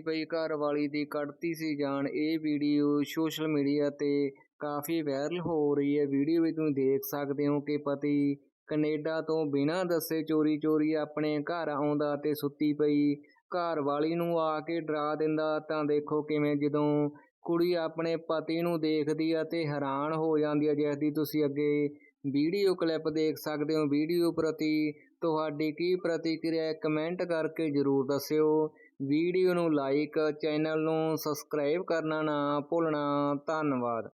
ਪਈ ਘਰ ਵਾਲੀ ਦੀ ਕੱਢਤੀ ਸੀ ਜਾਨ। ਇਹ ਵੀਡੀਓ ਸੋਸ਼ਲ ਮੀਡੀਆ ਤੇ ਕਾਫੀ ਵਾਇਰਲ ਹੋ ਰਹੀ ਹੈ। ਵੀਡੀਓ ਵਿੱਚ ਤੁਸੀਂ ਦੇਖ ਸਕਦੇ ਹੋ ਕਿ ਪਤੀ ਕੈਨੇਡਾ ਤੋਂ ਬਿਨਾਂ ਦੱਸੇ ਚੋਰੀ ਚੋਰੀ ਆਪਣੇ ਘਰ ਆਉਂਦਾ ਤੇ ਸੁੱਤੀ ਪਈ। ਘਰ ਵਾਲੀ ਨੂੰ ਆ ਕੇ ਡਰਾ ਦਿੰਦਾ। ਤਾਂ ਦੇਖੋ ਕਿਵੇਂ ਜਦੋਂ ਕੁੜੀ ਆਪਣੇ ਪਤੀ ਨੂੰ ਦੇਖਦੀ ਆ ਤੇ ਹੈਰਾਨ ਹੋ ਜਾਂਦੀ ਹੈ ਜਿਸ ਦੀ ਤੁਸੀਂ ਅੱਗੇ ਵੀਡੀਓ ਕਲਿੱਪ ਦੇਖ ਸਕਦੇ ਹੋ। ਵੀਡੀਓ ਪ੍ਰਤੀ ਤੁਹਾਡੀ ਕੀ ਪ੍ਰਤੀਕਿਰਿਆ ਕਮੈਂਟ ਕਰਕੇ ਜਰੂਰ ਦੱਸਿਓ। ਵੀਡੀਓ ਨੂੰ ਲਾਈਕ ਚੈਨਲ ਨੂੰ ਸਬਸਕ੍ਰਾਈਬ ਕਰਨਾ ਨਾ ਭੁੱਲਣਾ। ਧੰਨਵਾਦ।